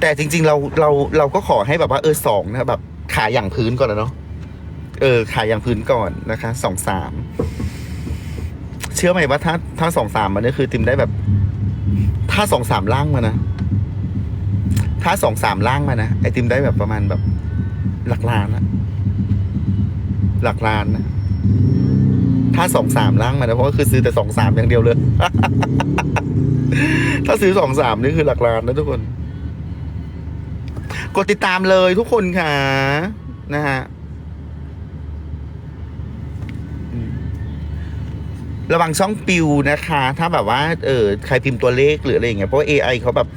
แต่จริง ๆ เราเราเราก็ขอให้แบบว่าเออสองนะแบบขายอย่างพื้นก่อนนะเนาะเออขายอย่างพื้นก่อนนะคะสองสามเชื่อไหมว่าถ้าถ้าสองสามมันนี่คือติมได้แบบ ถ้าสองสามล่างมานะถ้าสองสามล่างมานะไอติมได้แบบประมาณแบบหลักล้านนะหลักล้านนะถ้าสองสามล่างมานะเพราะว่าคือซื้อแต่สองสามอย่างเดียวเลย ถ้าซื้อสองสามนี่คือหลักล้านนะทุกคน กดติดตามเลยทุกคนค่ะ นะฮะระวังช่องปิวนะคะ ถ้าแบบว่าเออใครพิมพ์ตัวเลขหรืออะไรอย่างเงี้ยเพราะว่า AI เขาแบบ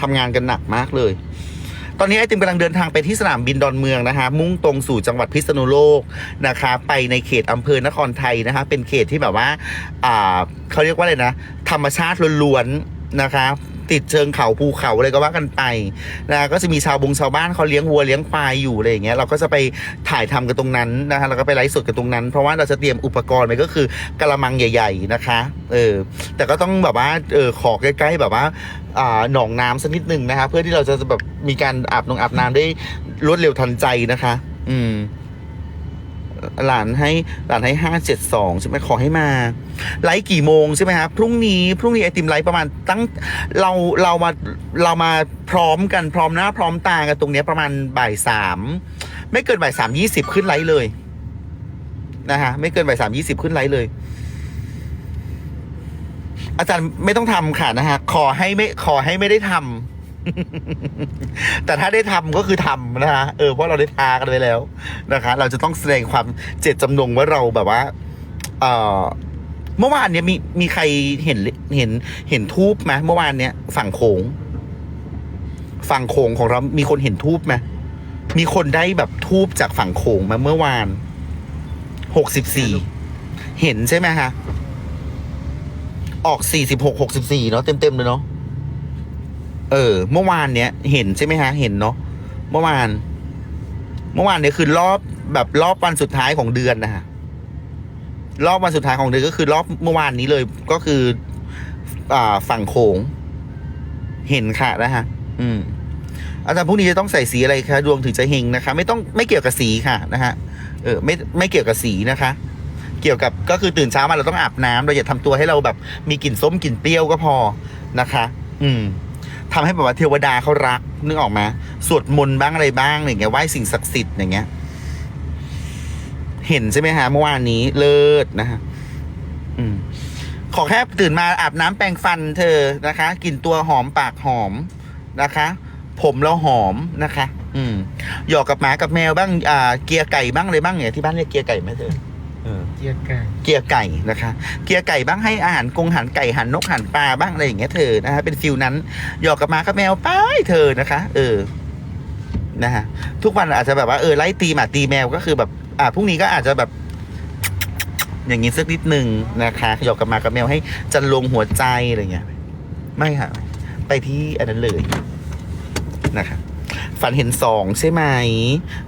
ทำงานกันหนักมากเลย ตอนนี้ไอติมกำลังเดินทางไปที่สนามบินดอนเมืองนะคะ มุ่งตรงสู่จังหวัดพิษณุโลกนะคะ ไปในเขตอำเภอนครไทยนะคะ เป็นเขตที่แบบว่า อ่าเขาเรียกว่าอะไรนะ ธรรมชาติล้วนๆนะคะ ติดเชิงเขาภูเขาอะไรก็ว่ากันไปนะก็จะมีชาวบงชาวบ้านเขาเลี้ยงวัวเลี้ยงควายอยู่อะไรอย่างเงี้ยเราก็จะไปถ่ายทำกันตรงนั้นนะคะแล้วก็ไปไลฟ์สดกันตรงนั้น เพราะว่าเราจะเตรียมอุปกรณ์ไปก็คือกระมังใหญ่ ๆนะคะเออแต่ก็ต้องแบบว่าเออขอใกล้ๆแบบว่าอ่าหนองน้ำสักนิดหนึ่งนะคะเพื่อที่เราจะแบบมีการอาบนงอาบน้ำได้รวดเร็วทันใจนะคะ อืม หลานให้หลานให้ห้าเจ็ดสองใช่ไหมขอให้มา ไลฟ์กี่โมงใช่ไหมครับพรุ่งนี้พรุ่งนี้ไอติมไลฟ์ประมาณตั้งเราเรามาเรามาพร้อมกันพร้อมหน้าพร้อมตากันตรงเนี้ยประมาณบ่ายสามไม่เกินบ่ายสามยี่สิบขึ้นไลฟ์เลยนะฮะไม่เกินบ่ายสามยี่สิบขึ้นไลฟ์เลย อาจารย์ไม่ต้องทำค่ะนะฮะขอให้ไม่ขอให้ไม่ได้ทำ แต่ถ้าได้ทำก็คือทำนะฮะเออเพราะเราได้ทากันไปแล้วนะคะ เราจะต้องแสดงความเจตจำนงว่าเราแบบว่า เออเมื่อวานเนี้ยมีมีใครเห็นเห็นเห็นทูบไหมเมื่อวานเนี้ยฝั่งโขงฝั่งโขงของเรา มีคนเห็นทูบไหมมีคนได้แบบทูบจากฝั่งโขงมาเมื่อวานหกสิบสี่เห็นใช่ไหมฮะออกสี่สิบหกหกสิบสี่เนาะเต็มเต็มเลยเนาะ เออ เมื่อวานเนี้ยเห็นใช่ไหมฮะ เห็นเนาะเมื่อวาน เมื่อวานเนี้ยคือรอบแบบรอบวันสุดท้ายของเดือนนะฮะรอบวันสุดท้ายของเดือนก็คือ รอบเมื่อวานนี้เลยก็คือ อ่าฝั่งโขง เห็นค่ะนะฮะ อืมอาจารย์พรุ่งนี้จะต้องใส่สีอะไรคะดวงถึงจะเฮงนะคะ ไม่ต้องไม่เกี่ยวกับสีค่ะนะฮะเออไม่ไม่เกี่ยวกับสีนะคะ เกี่ยวกับก็คือตื่นเช้ามาเราต้องอาบน้ำเราอย่าทำตัวให้เราแบบ มีกลิ่นส้มกลิ่นเปรี้ยวก็พอนะคะ อืม ทำให้แบบว่าเทวดาเขารักนึกออกไหมสวดมนต์บ้างอะไรบ้างอย่างเงี้ยไหว้สิ่งศักดิ์สิทธิ์อย่างเงี้ย เห็นใช่ไหมฮะเมื่อวานนี้เลิศนะฮะอืมขอแค่ตื่นมาอาบน้ำแปรงฟันเธอนะคะกลิ่นตัวหอมปากหอมนะคะ ผมเราหอมนะคะ อืมหยอกกับหมากับแมวบ้างอ่าเกียร์ไก่บ้างอะไรบ้างเนี่ยที่บ้านเรียกเกียร์ไก่ไหมเธอ เออเกียร์ไก่เกียร์ไก่นะคะ เกียร์ไก่บ้างให้อาหารกงหันไก่หันนกหันปลาบ้างอะไรอย่างเงี้ยเธอนะฮะเป็นฟิลนั้นหยอกกับหมากับแมวไปเธอนะคะ เออนะฮะทุกวันอาจจะแบบว่าเออไล่ตีหมาตีแมวก็คือแบบ อ่าพรุ่งนี้ก็อาจจะแบบอย่างงี้สักนิดหนึ่งนะคะหยอกกับหมากับแมวให้จันลงหัวใจอะไรเงี้ยไม่ค่ะ ไปที่อันนั้นเลยนะคะ ฝันเห็นสองใช่ไหม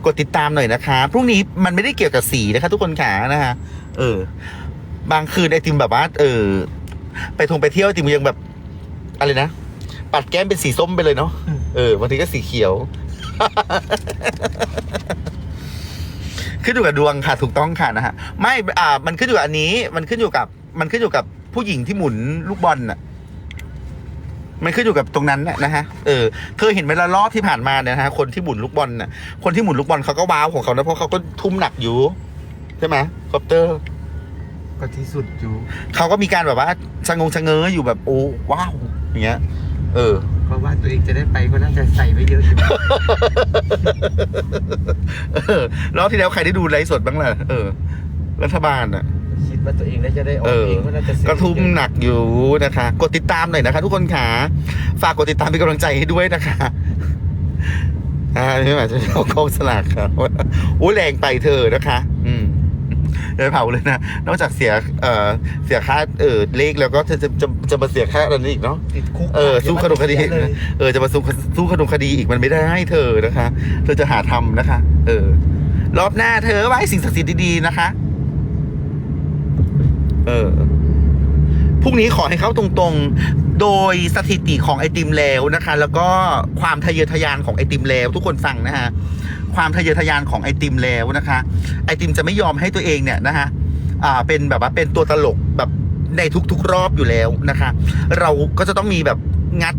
กดติดตามหน่อยนะคะ พรุ่งนี้มันไม่ได้เกี่ยวกับสีนะคะ ทุกคนขานะคะเออ บางคืนไอติมแบบว่า เออ ไปทงไปเที่ยวไอติมยังแบบ อะไรนะ ปัดแก้มเป็นสีส้มไปเลยเนาะ เออบางทีก็สีเขียว ขึ้นอยู่กับดวงค่ะ ถูกต้องค่ะนะฮะ ไม่ อ่า มันขึ้นอยู่กับอันนี้ มันขึ้นอยู่กับ มันขึ้นอยู่กับผู้หญิงที่หมุนลูกบอลน่ะ มันขึ้นอยู่กับตรงนั้นน่ะนะฮะ เออ เธอเห็นไหมละรอบที่ผ่านมาเนี่ยนะฮะ คนที่หมุนลูกบอลน่ะ คนที่หมุนลูกบอลเขาก็ว้าวของเขานะเพราะเขาก็ทุ่มหนักอยู่ ใช่ไหมคอปเตอร์ ก็ที่สุดอยู่เขาก็มีการแบบว่าชะงงชะเง้ออยู่แบบโอ้ว้าวอย่างเงี้ย เออ เพราะว่าตัวเองจะได้ไปก็น่าจะใส่ไว้เยอะอยู่เออรอบที่แล้วใครได้ดูไลฟ์สดบ้างล่ะ เออ รัฐบาลอะคิด ว่าตัวเองน่าจะได้ออเอกอเองก็น่าจะซื้อก็ทุ่มหนักอยู่นะคะ กดติดตามหน่อยนะคะ ทุกคนขาฝากกดติดตามเป็นกำลังใจให้ด้วยนะคะอ่าไม่หมายจะเอากองสลากครับโอ้ยแรงไปเธอนะคะ อืมเดี๋ยวเผาเลยนะ นอกจากเสีย เอ่อ เสียค่า เออเลขแล้วก็จะจะจะจะมาเสียค่าอะไรนี่อีกเนาะ ติดคุก เออ สู้ขนมคดีเยวมันเสียเลยเออ จะมาสู้สู้ขนมคดีอีกมันไม่ได้เธอนะคะ เธอจะหาทำนะคะ เออ รอบหน้าเธอไว้สิ่งศักดิ์สิทธิ์ดีๆนะคะ เออพรุ่งนี้ขอให้เขาตรงๆ โดยสถิติของไอติมแล้วนะคะ แล้วก็ความทะเยอทะยานของไอติมแล้ว ทุกคนฟังนะฮะ ความทะเยอทะยานของไอติมแล้วนะคะ ไอติมจะไม่ยอมให้ตัวเองเนี่ยนะคะอ่า เป็นแบบว่าเป็นตัวตลกแบบในทุกๆรอบอยู่แล้วนะคะ เราก็จะต้องมีแบบงัด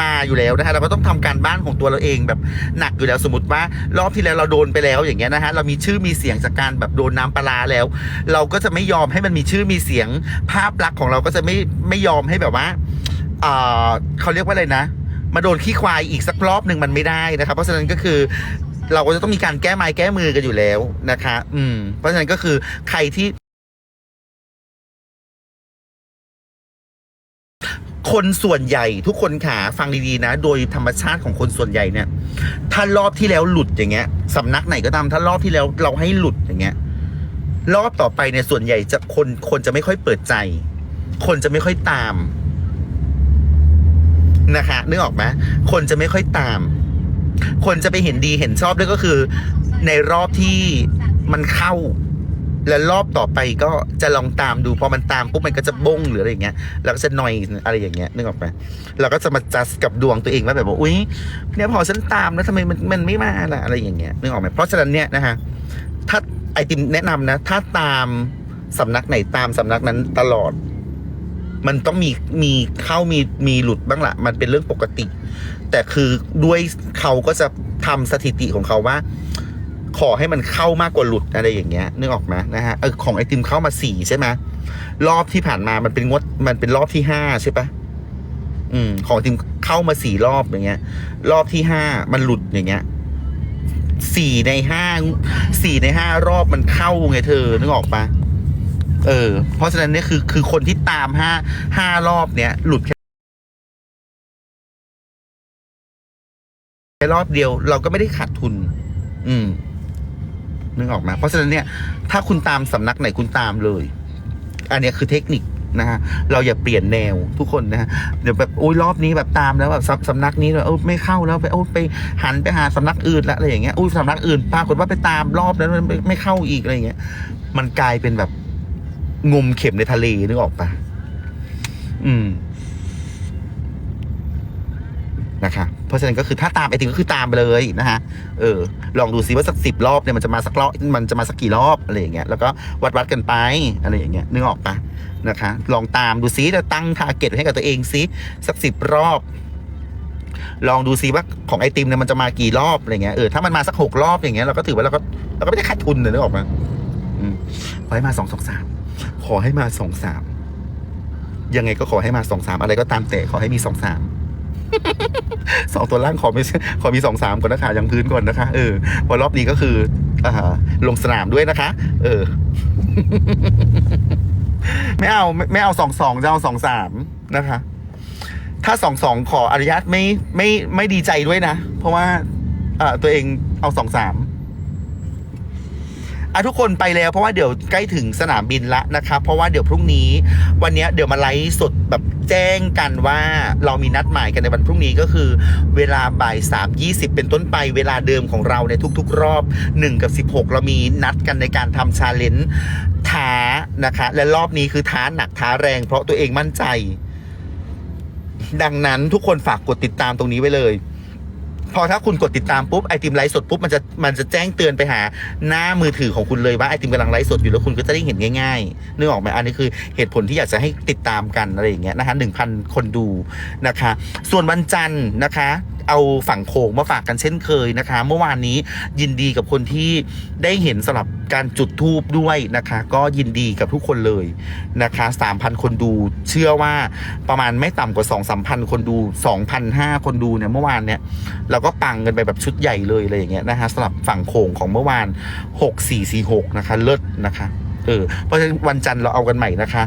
มาอยู่แล้วนะคะเราก็ต้องทำการบ้านของตัวเราเองแบบหนักอยู่แล้วสมมติว่ารอบที่แล้วเราโดนไปแล้วอย่างเงี้ยนะฮะเรามีชื่อมีเสียงจากการแบบโดนน้ำปลาร้าแล้ว เราก็จะไม่ยอมให้มันมีชื่อมีเสียง ภาพลักษณ์ของเราก็จะไม่ไม่ยอมให้แบบว่าเอ่อเขาเรียกว่าอะไรนะมาโดนขี้ควายอีกสักรอบหนึ่งมันไม่ได้นะครับ เพราะฉะนั้นก็คือเราก็จะต้องมีการแก้ไม้แก้มือกันอยู่แล้วนะคะ อืม เพราะฉะนั้นก็คือใครที่ คนส่วนใหญ่ทุกคนขาฟังดีๆนะ โดยธรรมชาติของคนส่วนใหญ่เนี่ย ถ้ารอบที่แล้วหลุดอย่างเงี้ยสำนักไหนก็ตามถ้ารอบที่แล้วเราให้หลุดอย่างเงี้ย รอบต่อไปเนี่ยส่วนใหญ่จะคนคนจะไม่ค่อยเปิดใจ คนจะไม่ค่อยตามนะคะนึกออกไหมคนจะไม่ค่อยตาม คนจะไปเห็นดีเห็นชอบด้วยก็คือ ในรอบที่มันเข้า แล้วรอบต่อไปก็จะลองตามดูพอมันตามปุ๊บมันก็จะบงหรืออะไรอย่างเงี้ยแล้วก็จะหนอยอะไรอย่างเงี้ยนึกออกไหมเราก็จะมาจัดกับดวงตัวเองว่าแบบว่าอุ้ยเนี่ยพอฉันตามแล้วทำไมมันมันไม่มาล่ะอะไรอย่างเงี้ยนึกออกไหมเพราะฉะนั้นเนี่ยนะฮะถ้าไอติมแนะนำนะ ถ้าตามสำนักไหนตามสำนักนั้นตลอด มันต้องมีมีเข้ามีมีหลุดบ้างละมันเป็นเรื่องปกติ แต่คือด้วยเขาก็จะทำสถิติของเขาว่า ขอให้มันเข้ามากกว่าหลุดอะไรอย่างเงี้ยนึกออกไหมนะฮะเออของไอติมเข้ามาสี่ใช่ไหมรอบที่ผ่านมามันเป็นงดมันเป็นรอบที่ห้าใช่ปะอืม ของติมเข้ามาสี่รอบอย่างเงี้ย รอบที่ห้ามันหลุดอย่างเงี้ยสี่ในห้าสี่ในห้ารอบมันเข้าไงเธอนึกออกปะเออ เพราะฉะนั้นเนี่ยคือคือคนที่ตามห้าห้ารอบเนี้ยหลุดแค่รอบเดียว เราก็ไม่ได้ขาดทุน อืม นึกออกมาเพราะฉะนั้นเนี่ยถ้าคุณตามสำนักไหนคุณตามเลย อันนี้คือเทคนิคนะฮะเราอย่าเปลี่ยนแนวทุกคนนะฮะเดี๋ยวแบบโอ้ยรอบนี้แบบตามแล้วแบบสำสำนักนี้แบบเออไม่เข้าแล้วไปโอ้ไปหันไปหาสำนักอื่นละอะไรอย่างเงี้ยอุ้ยสำนักอื่นปรากฏว่าไปตามรอบนั้นมันไม่ไม่เข้าอีกอะไรอย่างเงี้ย มันกลายเป็นแบบงมเข็มในทะเลนึกออกปะอืมนะคะ เพราะฉะนั้นก็คือถ้าตามไอติมก็คือตามไปเลยนะฮะเออลองดูซิว่าสักสิบรอบเนี่ยมันจะมาสักรอบมันจะมาสักกี่รอบอะไรอย่างเงี้ยแล้วก็วัดวัดกันไปอะไรอย่างเงี้ยนึกออกปะนะคะ ลองตามดูซิแล้วตั้งทาร์เก็ตให้กับตัวเองซิสักสิบรอบ ลองดูซิว่าของไอติมเนี่ยมันจะมากี่รอบอะไรเงี้ยเออถ้ามันมาสักหกรอบอย่างเงี้ยเราก็ถือว่าเราก็เราก็ไม่ได้ขาดทุนเลยนึกออกปะขอให้มาสองสองสามขอให้มาสองสามยังไงก็ขอให้มาสองสามอะไรก็ตามแต่ขอให้มีสองสาม สองตัวล่างขอไม่ขอมีสองสามก่อนนะคะยังพื้นก่อนนะคะเออพอรอบนี้ก็คืออ่าลงสนามด้วยนะคะ เออ ไม่เอาไม่เอาสองสองจะเอาสองสามนะคะ ถ้าสองสองขออนุญาตไม่ไม่ไม่ดีใจด้วยนะ เพราะว่าเออตัวเองเอาสองสามอะทุกคนไปแล้วเพราะว่าเดี๋ยวใกล้ถึงสนามบินละนะครับเพราะว่าเดี๋ยวพรุ่งนี้ วันเนี้ยเดี๋ยวมาไลฟ์สดแบบ แจ้งกันว่าเรามีนัดหมายกันในวันพรุ่งนี้ก็คือ เวลาบ่ายสามยี่สิบเป็นต้นไปเวลาเดิมของเราในทุก ๆ รอบ 1 กับ 16 เรามีนัดกันในการทำชาเลนจ์ท้านะคะ และรอบนี้คือท้าหนักท้าแรง เพราะตัวเองมั่นใจ ดังนั้นทุกคนฝากกดติดตามตรงนี้ไว้เลย พอถ้าคุณกดติดตามปุ๊บไอติมไลฟ์สดปุ๊บมันจะมันจะแจ้งเตือนไปหาหน้ามือถือของคุณเลยว่าไอติมกำลังไลฟ์สดอยู่แล้วคุณก็จะได้เห็นง่ายๆนึกออกไหมอันนี้คือเหตุผลที่อยากจะให้ติดตามกันอะไรอย่างเงี้ยนะคะหนึ่งพันคนดูนะคะ ส่วนวันจันทร์นะคะ เอาฝั่งโขงมาฝากกันเช่นเคยนะคะ เมื่อวานนี้ยินดีกับคนที่ได้เห็นสำหรับการจุดทูบด้วยนะคะ ก็ยินดีกับทุกคนเลยนะคะ3,000 คนดูเชื่อว่าประมาณไม่ต่ำกว่า 2 3 0 0 0 คนดู 2,500 คนดูเนี่ยเมื่อวานเนี่ยเราก็ปังกันไปแบบชุดใหญ่เลยอะไรอย่างเงี้ยนะฮะสำหรับฝั่งโขงของเมื่อวาน 6446 นะคะ เลิศนะคะเออเพราะฉะนั้นวันจันทร์เราเอากันใหม่นะคะ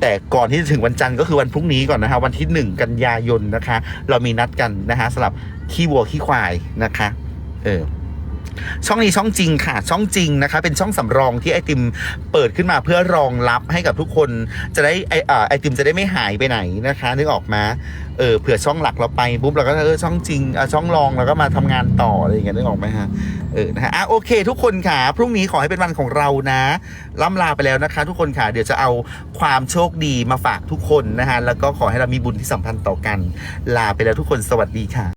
แต่ก่อนที่จะถึงวันจันทร์ก็คือวันพรุ่งนี้ก่อนนะคะ วันที่ 1 กันยายนนะคะ เรามีนัดกันนะคะสำหรับขี้วัวขี้ควายนะคะ เออช่องนี้ช่องจริงค่ะ ช่องจริงนะคะ เป็นช่องสำรองที่ไอติมเปิดขึ้นมาเพื่อรองรับให้กับทุกคนจะได้ไอเออไอติมจะได้ไม่หายไปไหนนะคะ นึกออกมาเออเผื่อช่องหลักเราไปปุ๊บเราก็เออช่องจริงอะช่องรองเราก็มาทำงานต่ออะไรอย่างเงี้ยนึกออกไหมฮะ เออนะฮะอะโอเค ทุกคนค่ะ พรุ่งนี้ขอให้เป็นวันของเรานะล่ำลาไปแล้วนะคะ ทุกคนค่ะ เดี๋ยวจะเอาความโชคดีมาฝากทุกคนนะฮะแล้วก็ขอให้เรามีบุญที่สัมพันธ์ต่อกัน ลาไปแล้วทุกคนสวัสดีค่ะ